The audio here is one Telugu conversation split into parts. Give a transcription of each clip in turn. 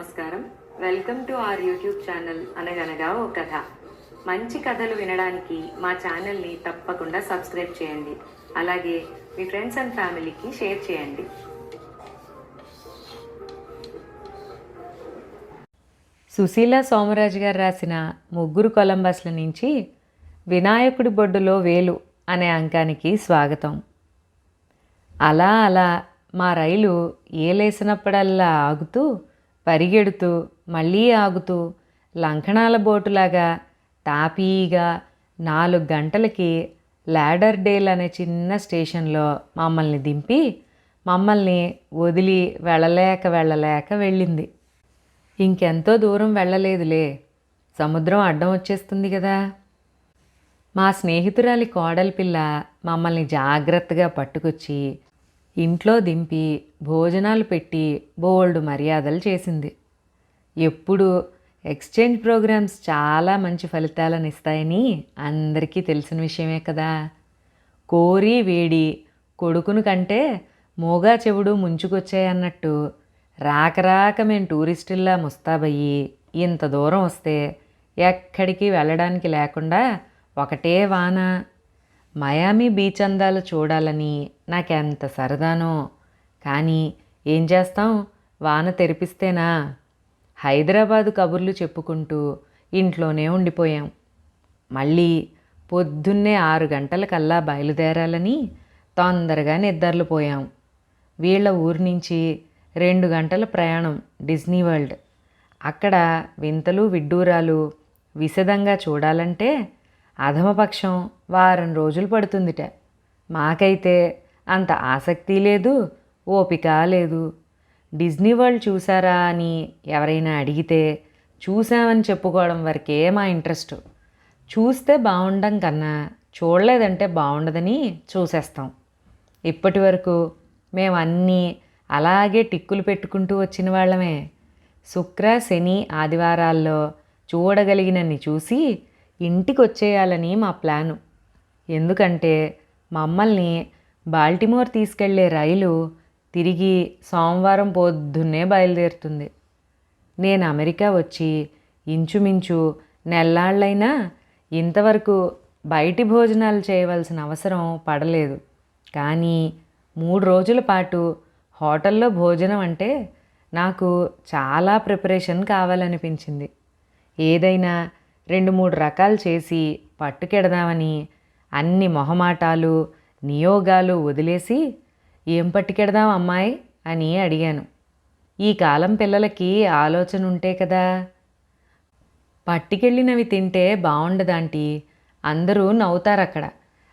నమస్కారం. Welcome to our YouTube channel అనగనగా ఓ కథ. మంచి కథలు వినడానికి మా ఛానల్ని తప్పకుండా సబ్స్క్రైబ్ చేయండి. అలాగే మీ ఫ్రెండ్స్ అండ్ ఫ్యామిలీకి షేర్ చేయండి. సుశీల సోమరాజు గారు రాసిన ముగ్గురు కొలంబస్ల నుంచి వినాయకుడి బొడ్డులో వేలు అనే అంకానికి స్వాగతం. అలా అలా మా రైలు ఏలేసినప్పుడల్లా ఆగుతూ పరిగెడుతూ మళ్ళీ ఆగుతూ లంకణాల బోటులాగా తాపీగా నాలుగు గంటలకి లాడర్ డేల్ అనే చిన్న స్టేషన్లో మమ్మల్ని దింపి మమ్మల్ని వదిలి వెళ్ళలేక వెళ్ళలేక వెళ్ళింది. ఇంకెంతో దూరం వెళ్ళలేదులే. సముద్రం అడ్డం వచ్చేస్తుంది కదా. మా స్నేహితురాలి కోడలి పిల్ల మమ్మల్ని జాగ్రత్తగా పట్టుకొచ్చి ఇంట్లో దింపి భోజనాలు పెట్టి బోల్డ్ మర్యాదలు చేసింది. ఎప్పుడు ఎక్స్చేంజ్ ప్రోగ్రామ్స్ చాలా మంచి ఫలితాలను ఇస్తాయని అందరికీ తెలిసిన విషయమే కదా. కోరి వేడి కొడుకును కంటే మోగా చెవుడు ముంచుకొచ్చాయన్నట్టు రాకరాక మేము టూరిస్టుల్లా ముస్తాబయ్యి ఇంత దూరం వస్తే ఎక్కడికి వెళ్ళడానికి లేకుండా ఒకటే వాన మయామి బీచ్ అందాలు చూడాలని నాకెంత సరదానో. కానీ ఏం చేస్తాం? వాన తెరిపిస్తేనా? హైదరాబాదు కబుర్లు చెప్పుకుంటూ ఇంట్లోనే ఉండిపోయాం. మళ్ళీ పొద్దున్నే ఆరు గంటలకల్లా బయలుదేరాలని తొందరగా నిద్రలు పోయాం వీళ్ళ ఊరు నుంచి రెండు గంటల ప్రయాణం డిజ్నీ వరల్డ్. అక్కడ వింతలు విడ్డూరాలు విశదంగా చూడాలంటే అధమపక్షం వారం రోజులు పడుతుందిట. మాకైతే అంత ఆసక్తి లేదు ఓపిక లేదు. డిజ్నీ వరల్డ్ చూసారా అని ఎవరైనా అడిగితే చూసామని చెప్పుకోవడం వరకే మా ఇంట్రెస్ట్. చూస్తే బాగుండం కన్నా చూడలేదంటే బాగుండదని చూసేస్తాం. ఇప్పటి వరకు మేము అన్నీ అలాగే టిక్కులు పెట్టుకుంటూ వచ్చిన వాళ్ళమే. శుక్ర శని ఆదివారాల్లో చూడగలిగినన్ని చూసి ఇంటికి వచ్చేయాలని మా ప్లాను. ఎందుకంటే మమ్మల్ని బాల్టిమోర్ తీసుకెళ్ళే రైలు తిరిగి సోమవారం పొద్దున్నే బయలుదేరుతుంది. నేను అమెరికా వచ్చి ఇంచుమించు నెల్లాళ్ళైనా ఇంతవరకు బయటి భోజనాలు చేయవలసిన అవసరం పడలేదు. కానీ మూడు రోజుల పాటు హోటల్లో భోజనం అంటే నాకు చాలా ప్రిపరేషన్ కావాలనిపించింది. ఏదైనా రెండు మూడు రకాలు చేసి పట్టుకెడదామని అన్ని మొహమాటాలు నియోగాలు వదిలేసి ఏం పట్టుకెడదాం అమ్మాయి? అని అడిగాను. ఈ కాలం పిల్లలకి ఆలోచన ఉంటే కదా. పట్టుకెళ్ళినవి తింటే బాగుండదాంటి అందరూ నవ్వుతారు అక్కడ.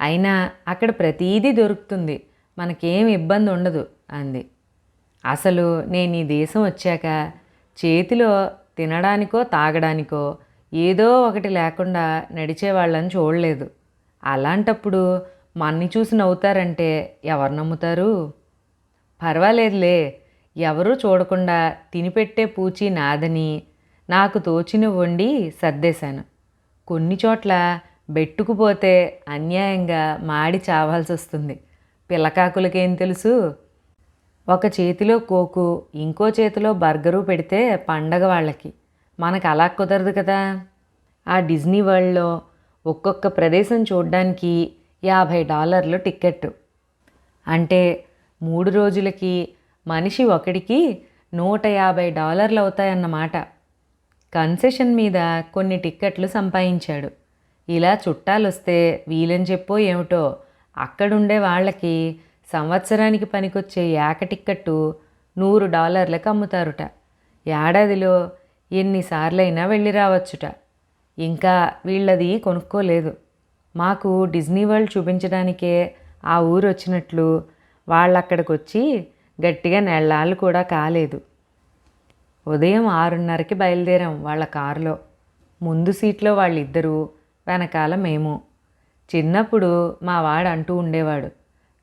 అయినా అక్కడ ప్రతీదీ దొరుకుతుంది. మనకేం ఇబ్బంది ఉండదు అంది. అసలు నేను ఈ దేశం వచ్చాక చేతిలో తినడానికో తాగడానికో ఏదో ఒకటి లేకుండా నడిచే వాళ్ళని చూడలేదు. అలాంటప్పుడు మన్ని చూసి నవ్వుతారంటే ఎవరు నమ్ముతారు? పర్వాలేదులే ఎవరూ చూడకుండా తినిపెట్టే పూచి నాదని నాకు తోచిన వండి సర్దేశాను. కొన్ని చోట్ల బెట్టుకుపోతే అన్యాయంగా మాడి చావాల్సి వస్తుంది పిల్లకాకులకేం తెలుసు? ఒక చేతిలో కోకు ఇంకో చేతిలో బర్గరు పెడితే పండగ వాళ్ళకి. మనకు అలా కుదరదు కదా. ఆ డిజ్నీ వరల్డ్లో ఒక్కొక్క ప్రదేశం చూడడానికి యాభై డాలర్లు టిక్కెట్ అంటే మూడు రోజులకి మనిషి ఒకడికి నూట యాభై డాలర్లు అవుతాయన్నమాట. కన్సెషన్ మీద కొన్ని టిక్కెట్లు సంపాదించాడు. ఇలా చుట్టాలు వస్తే వీలని చెప్పో ఏమిటో అక్కడుండే వాళ్ళకి సంవత్సరానికి పనికొచ్చే ఏక టిక్కెట్టు నూరు డాలర్లకు అమ్ముతారుట. ఏడాదిలో ఎన్నిసార్లైనా వెళ్ళి రావచ్చుట. ఇంకా వీళ్ళది కొనుక్కోలేదు. మాకు డిజ్నీ వరల్డ్ చూపించడానికే ఆ ఊరు వచ్చినట్లు వాళ్ళక్కడికి వచ్చి గట్టిగా నెళ్ళాళ్ళు కూడా కాలేదు. ఉదయం ఆరున్నరకి బయలుదేరాం వాళ్ళ కారులో. ముందు సీట్లో వాళ్ళిద్దరూ వెనకాల మేము. చిన్నప్పుడు మా వాడు అంటూ ఉండేవాడు.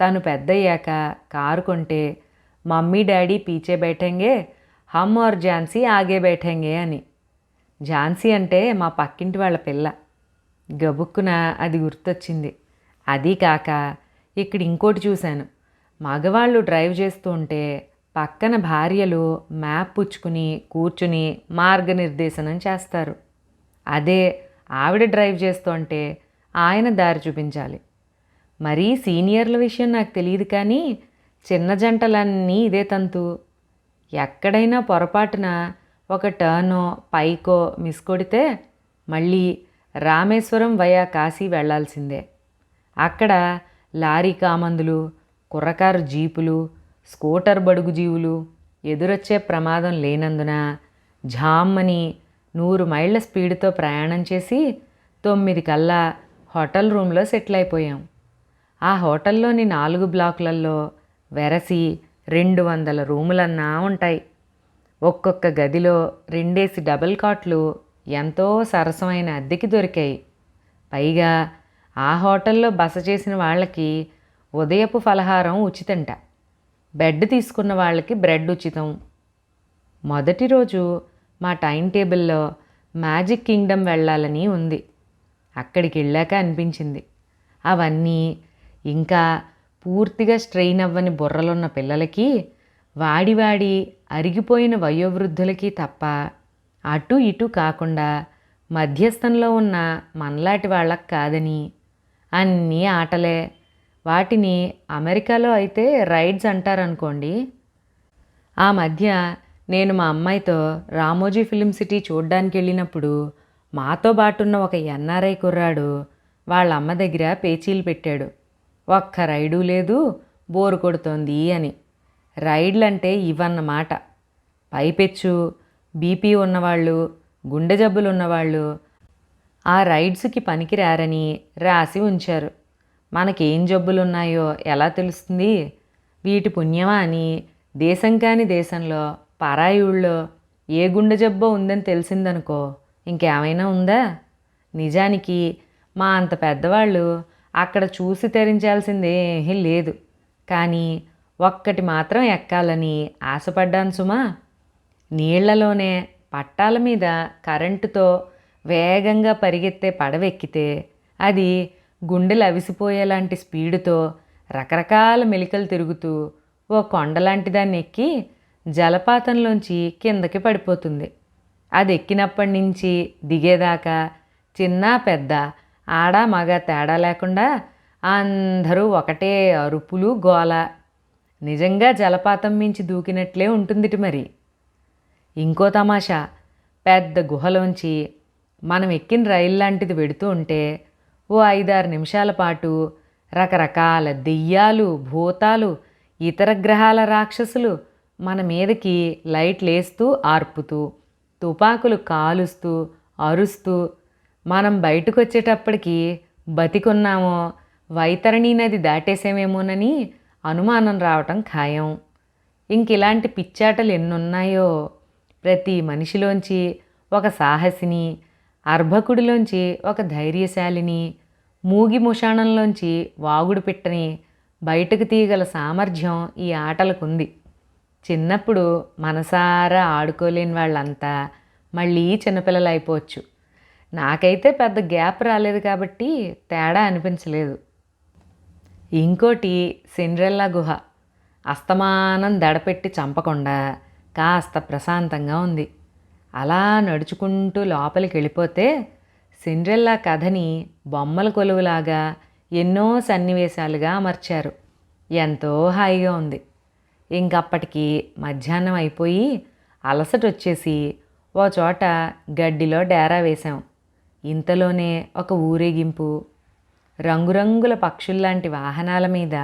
తను పెద్దయ్యాక కారు కొంటే మమ్మీ డాడీ పీచే బయటంగే హమ్ ఆర్ ఝాన్సీ ఆగే బైఠంగే అని. ఝాన్సీ అంటే మా పక్కింటి వాళ్ళ పిల్ల. గబుక్కున అది గుర్తొచ్చింది. అది కాక ఇక్కడ ఇంకోటి చూశాను. మగవాళ్ళు డ్రైవ్ చేస్తూ ఉంటే పక్కన భార్యలు మ్యాప్ పుచ్చుకుని కూర్చుని మార్గనిర్దేశనం చేస్తారు. అదే ఆవిడ డ్రైవ్ చేస్తుంటే ఆయన దారి చూపించాలి. మరీ సీనియర్ల విషయం నాకు తెలియదు కానీ చిన్న జంటలన్నీ ఇదే తంతు. ఎక్కడైనా పొరపాటున ఒక టర్నో పైకో మిస్ కొడితే మళ్ళీ రామేశ్వరం వయా కాశీ వెళ్ళాల్సిందే అక్కడ లారీ కామందులు కుర్రకారు జీపులు స్కూటర్ బడుగు జీవులు ఎదురొచ్చే ప్రమాదం లేనందున ఝామ్మని నూరు మైళ్ళ స్పీడ్తో ప్రయాణం చేసి తొమ్మిది కల్లా హోటల్ రూమ్లో సెటిల్ అయిపోయాం. ఆ హోటల్లోని నాలుగు బ్లాకులలో వెరసి రెండు వందల రూములన్నా ఉంటాయి. ఒక్కొక్క గదిలో రెండేసి డబుల్ కాట్లు ఎంతో సరసమైన అద్దెకి దొరికాయి. పైగా ఆ హోటల్లో బస చేసిన వాళ్ళకి ఉదయపు ఫలహారం ఉచితంట. బెడ్ తీసుకున్న వాళ్ళకి బ్రెడ్ ఉచితం. మొదటి రోజు మా టైం టేబుల్లో మ్యాజిక్ కింగ్డమ్ వెళ్ళాలని ఉంది. అక్కడికి వెళ్ళాక అనిపించింది. అవన్నీ ఇంకా పూర్తిగా స్ట్రెయిన్ అవ్వని బుర్రలున్న పిల్లలకి వాడి వాడి అరిగిపోయిన వయోవృద్ధులకి తప్ప అటు ఇటు కాకుండా మధ్యస్థంలో ఉన్న మనలాంటి వాళ్ళకి కాదని అన్నీ ఆటలే. వాటిని అమెరికాలో అయితే రైడ్స్ అంటారనుకోండి. ఆ మధ్య నేను మా అమ్మాయితో రామోజీ ఫిలిం సిటీ చూడ్డానికి వెళ్ళినప్పుడు మాతో బాటున్న ఒక ఎన్ఆర్ఐ కుర్రాడు వాళ్ళ అమ్మ దగ్గర పేచీలు పెట్టాడు. ఒక్క రైడు లేదు బోరు కొడుతోంది అని. రైడ్లంటే ఇవన్నమాట. పైపెచ్చు బీపీ ఉన్నవాళ్ళు గుండె జబ్బులు ఉన్నవాళ్ళు ఆ రైడ్స్కి పనికిరారని రాసి ఉంచారు. మనకేం జబ్బులున్నాయో ఎలా తెలుస్తుంది? వీటి పుణ్యమా అని దేశం కాని దేశంలో పరాయి ఊళ్ళో ఏ గుండె జబ్బో ఉందని తెలిసిందనుకో ఇంకేమైనా ఉందా? నిజానికి మా అంత పెద్దవాళ్ళు అక్కడ చూసి తెరించాల్సిందే లేదు. కానీ ఒక్కటి మాత్రం ఎక్కాలని ఆశపడ్డాను సుమా. నీళ్ళలోనే పట్టాల మీద కరెంటుతో వేగంగా పరిగెత్తే పడవెక్కితే అది గుండెలు అవిసిపోయేలాంటి స్పీడుతో రకరకాల మెలికలు తిరుగుతూ ఓ కొండలాంటి దాన్ని ఎక్కి జలపాతంలోంచి కిందకి పడిపోతుంది. అది ఎక్కినప్పటి నుంచి దిగేదాకా చిన్న పెద్ద ఆడ మగ తేడా లేకుండా అందరూ ఒకటే అరుపులు గోల. నిజంగా జలపాతం మించి దూకినట్లే ఉంటుందిటి మరి. ఇంకో తమాషా. పెద్ద గుహలోంచి మనం ఎక్కిన రైలు లాంటిది వెడుతూ ఉంటే ఓ ఐదారు నిమిషాల పాటు రకరకాల దెయ్యాలు భూతాలు ఇతర గ్రహాల రాక్షసులు మన మీదకి లైట్లు వేస్తూ ఆర్పుతూ తుపాకులు కాలుస్తూ అరుస్తూ మనం బయటకు వచ్చేటప్పటికి బతికున్నామో వైతరణి నది దాటేసామేమోనని అనుమానం రావటం ఖాయం. ఇంక ఇలాంటి పిచ్చాటలు ఎన్నున్నాయో? ప్రతి మనిషిలోంచి ఒక సాహసిని అర్భకుడిలోంచి ఒక ధైర్యశాలిని మూగి ముషాణంలోంచి వాగుడు పిట్టని బయటకు తీయగల సామర్థ్యం ఈ ఆటలకుంది. చిన్నప్పుడు మనసారా ఆడుకోలేని వాళ్ళంతా మళ్ళీ చిన్నపిల్లలు అయిపోవచ్చు నాకైతే పెద్ద గ్యాప్ రాలేదు కాబట్టి తేడా అనిపించలేదు. ఇంకోటి సిండ్రెల్లా గుహ. అస్తమానం దడపెట్టి చంపకుండా కాస్త ప్రశాంతంగా ఉంది. అలా నడుచుకుంటూ లోపలికి వెళ్ళిపోతే సిండ్రెల్లా కథని బొమ్మల కొలువులాగా ఎన్నో సన్నివేశాలుగా అమర్చారు. ఎంతో హాయిగా ఉంది. ఇంకప్పటికి మధ్యాహ్నం అయిపోయి అలసట వచ్చేసి ఓ చోట గడ్డిలో డేరా వేశాం. ఇంతలోనే ఒక ఊరేగింపు. రంగురంగుల పక్షుల్లాంటి వాహనాల మీద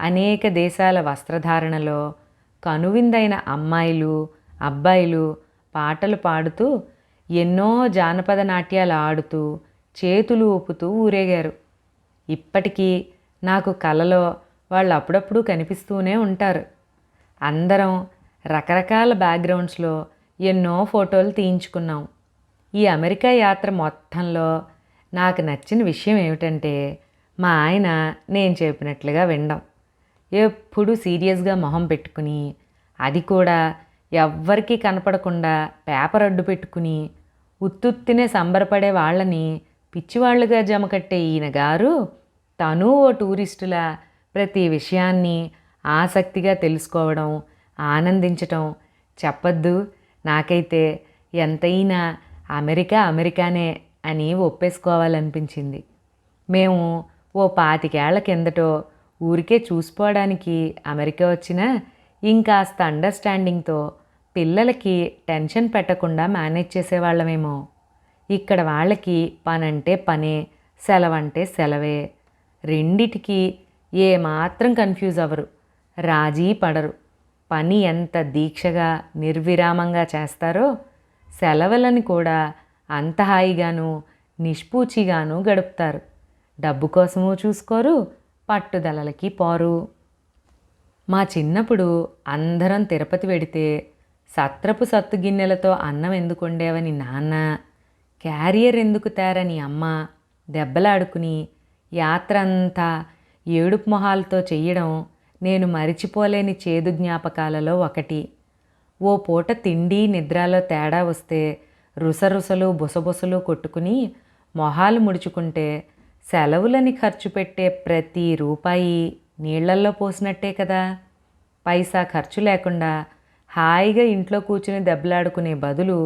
అనేక దేశాల వస్త్రధారణలో కనువిందైన అమ్మాయిలు అబ్బాయిలు పాటలు పాడుతూ ఎన్నో జానపద నాట్యాలు ఆడుతూ చేతులు ఊపుతూ ఊరేగారు. ఇప్పటికీ నాకు కలలో వాళ్ళు అప్పుడప్పుడు కనిపిస్తూనే ఉంటారు. అందరం రకరకాల బ్యాక్గ్రౌండ్స్లో ఎన్నో ఫోటోలు తీయించుకున్నాం. ఈ అమెరికా యాత్ర మొత్తంలో నాకు నచ్చిన విషయం ఏమిటంటే మా ఆయన నేను చెప్పినట్లుగా వినడం. ఎప్పుడు సీరియస్గా మొహం పెట్టుకుని అది కూడా ఎవ్వరికీ కనపడకుండా పేపర్ అడ్డు పెట్టుకుని ఉత్తుత్తినే సంబరపడే వాళ్ళని పిచ్చివాళ్ళుగా జమకట్టే ఈయన గారు తను ఓ టూరిస్టులా ప్రతి విషయాన్ని ఆసక్తిగా తెలుసుకోవడం ఆనందించటం చెప్పద్దు. నాకైతే ఎంతైనా అమెరికా అమెరికానే అని ఒప్పేసుకోవాలనిపించింది. మేము ఓ పాతికేళ్ళ కిందటో ఊరికే చూసుకోవడానికి అమెరికా వచ్చినా ఇంకాస్త అండర్స్టాండింగ్తో పిల్లలకి టెన్షన్ పెట్టకుండా మేనేజ్ చేసేవాళ్ళమేమో. ఇక్కడ వాళ్ళకి పనంటే పనే సెలవంటే సెలవే. రెండిటికి ఏమాత్రం కన్ఫ్యూజ్ అవ్వరు. రాజీ పడరు. పని ఎంత దీక్షగా నిర్విరామంగా చేస్తారో సెలవులను కూడా అంత హాయిగాను నిష్పూచిగాను గడుపుతారు. డబ్బు కోసము చూసుకోరు పట్టుదలలకి పోరు. మా చిన్నప్పుడు అందరం తిరుపతి వెడితే సత్రపు సత్తు గిన్నెలతో అన్నం ఎందుకు వండేవని నాన్న క్యారియర్ ఎందుకు తేరని అమ్మ దెబ్బలాడుకుని యాత్ర అంతా ఏడుపు మొహాలతో చెయ్యడం నేను మరిచిపోలేని చేదు జ్ఞాపకాలలో ఒకటి. ఓ పూట తిండి నిద్రలో తేడా వస్తే రుసరుసలు బుసబుసలు కొట్టుకుని మొహాలు ముడుచుకుంటే సెలవులని ఖర్చు పెట్టే ప్రతి రూపాయి నీళ్ళల్లో పోసినట్టే కదా. పైసా ఖర్చు లేకుండా హాయిగా ఇంట్లో కూర్చుని దెబ్బలాడుకునే బదులు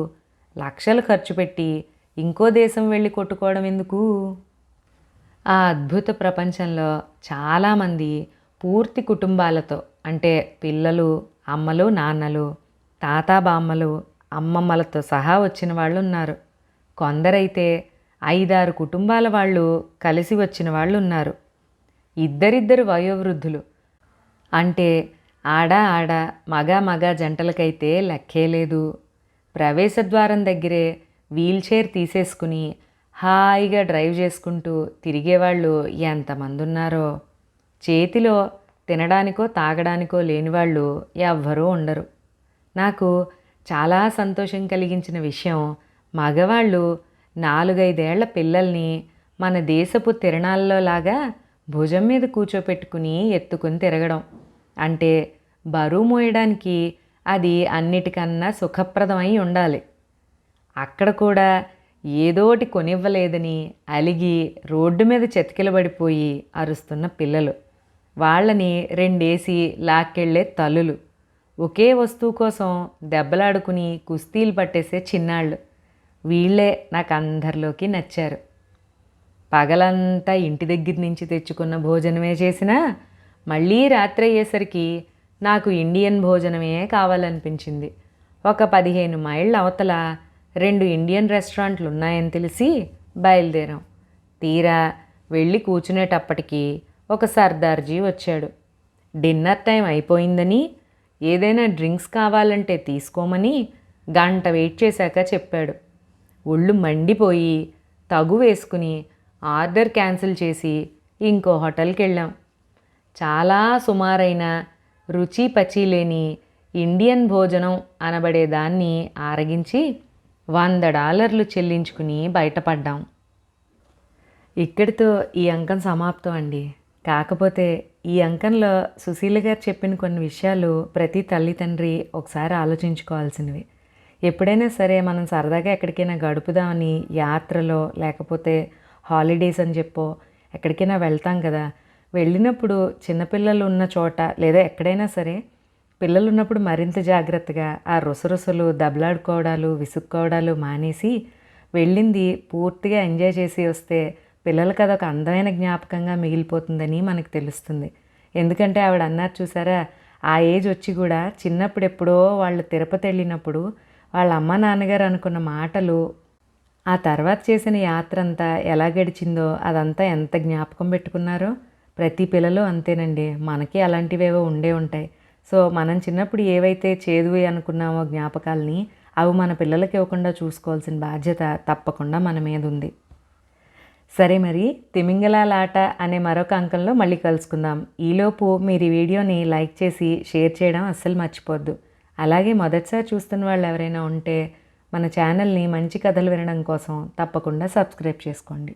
లక్షలు ఖర్చు పెట్టి ఇంకో దేశం వెళ్ళి కొట్టుకోవడం ఎందుకు? ఆ అద్భుత ప్రపంచంలో చాలామంది పూర్తి కుటుంబాలతో అంటే పిల్లలు అమ్మలు నాన్నలు తాత బామ్మలు అమ్మమ్మలతో సహా వచ్చిన వాళ్ళు ఉన్నారు కొందరైతే ఐదారు కుటుంబాల వాళ్ళు కలిసి వచ్చిన వాళ్ళు ఉన్నారు ఇద్దరిద్దరు వయోవృద్ధులు. అంటే ఆడ ఆడ మగ మగ జంటలకైతే లెక్కే లేదు. ప్రవేశద్వారం దగ్గరే వీల్ చైర్ తీసేసుకుని హాయిగా డ్రైవ్ చేసుకుంటూ తిరిగేవాళ్ళు ఎంతమంది ఉన్నారో చేతిలో తినడానికో తాగడానికో లేనివాళ్ళు ఎవ్వరూ ఉండరు. నాకు చాలా సంతోషం కలిగించిన విషయం మగవాళ్ళు నాలుగైదేళ్ళ పిల్లల్ని మన దేశపు తిరణాల్లో లాగా భుజం మీద కూర్చోపెట్టుకుని ఎత్తుకుని తిరగడం. అంటే బరువు మోయడానికి అది అన్నిటికన్నా సుఖప్రదమై ఉండాలి. అక్కడ కూడా ఏదోటి కొనివ్వలేదని అలిగి రోడ్డు మీద చెతికిలబడిపోయి అరుస్తున్న పిల్లలు. వాళ్ళని రెండేసి లాక్కెళ్ళే తల్లులు. ఒకే వస్తువు కోసం దెబ్బలాడుకుని కుస్తీలు పట్టేసే చిన్నాళ్ళు. వీళ్ళే నాకు అందరిలోకి నచ్చారు. పగలంతా ఇంటి దగ్గర నుంచి తెచ్చుకున్న భోజనమే చేసినా మళ్ళీ రాత్రి అయ్యేసరికి నాకు ఇండియన్ భోజనమే కావాలనిపించింది. ఒక పదిహేను మైళ్ళ అవతల రెండు ఇండియన్ రెస్టారెంట్లు ఉన్నాయని తెలిసి బయలుదేరాం. తీరా వెళ్ళి కూర్చునేటప్పటికి ఒక సర్దార్జీ వచ్చాడు. డిన్నర్ టైం అయిపోయిందని ఏదైనా డ్రింక్స్ కావాలంటే తీసుకోమని గంట వెయిట్ చేశాక చెప్పాడు. ఒళ్ళు మండిపోయి తగు వేసుకుని ఆర్డర్ క్యాన్సిల్ చేసి ఇంకో హోటల్కి వెళ్ళాం చాలా సుమారైన రుచి పచి లేని ఇండియన్ భోజనం అనబడే దాన్ని ఆరగించి వంద డాలర్లు చెల్లించుకుని బయటపడ్డాం. ఇక్కడితో ఈ అంకం సమాప్తం అండి. కాకపోతే ఈ అంకంలో సుశీల గారు చెప్పిన కొన్ని విషయాలు ప్రతి తల్లి తండ్రి ఒకసారి ఆలోచించుకోవాల్సినవి. ఎప్పుడైనా సరే మనం సరదాగా ఎక్కడికైనా గడుపుదామని యాత్రలో లేకపోతే హాలిడేస్ అని చెప్పో ఎక్కడికైనా వెళ్తాం కదా. వెళ్ళినప్పుడు చిన్నపిల్లలు ఉన్న చోట లేదా ఎక్కడైనా సరే పిల్లలు ఉన్నప్పుడు మరింత జాగ్రత్తగా ఆ రుసరుసలు దెబ్బలాడుకోవడాలు విసుక్కోవడాలు మానేసి వెళ్ళింది పూర్తిగా ఎంజాయ్ చేసి వస్తే పిల్లలకి అదొక అందమైన జ్ఞాపకంగా మిగిలిపోతుందని మనకు తెలుస్తుంది. ఎందుకంటే ఆవిడ అన్నారు చూసారా ఆ ఏజ్ వచ్చి కూడా చిన్నప్పుడు ఎప్పుడో వాళ్ళు తిరుపతి వెళ్ళినప్పుడు వాళ్ళ అమ్మ నాన్నగారు అనుకున్న మాటలు ఆ తర్వాత చేసిన యాత్ర అంతా ఎలా గడిచిందో అదంతా ఎంత జ్ఞాపకం పెట్టుకున్నారో ప్రతి పిల్లలు అంతేనండి. మనకి అలాంటివేవో ఉండే ఉంటాయి. సో మనం చిన్నప్పుడు ఏవైతే చేదువి అనుకున్నామో జ్ఞాపకాలని అవి మన పిల్లలకి ఇవ్వకుండా చూసుకోవాల్సిన బాధ్యత తప్పకుండా మన మీద ఉంది. సరే మరి తిమింగలాలాట అనే మరొక అంకంలో మళ్ళీ కలుసుకుందాం. ఈలోపు మీరు ఈ వీడియోని లైక్ చేసి షేర్ చేయడం అస్సలు మర్చిపోద్దు. అలాగే మొదటిసారి చూస్తున్న వాళ్ళు ఎవరైనా ఉంటే మన ఛానల్ని మంచి కథలు వినడం కోసం తప్పకుండా సబ్స్క్రైబ్ చేసుకోండి.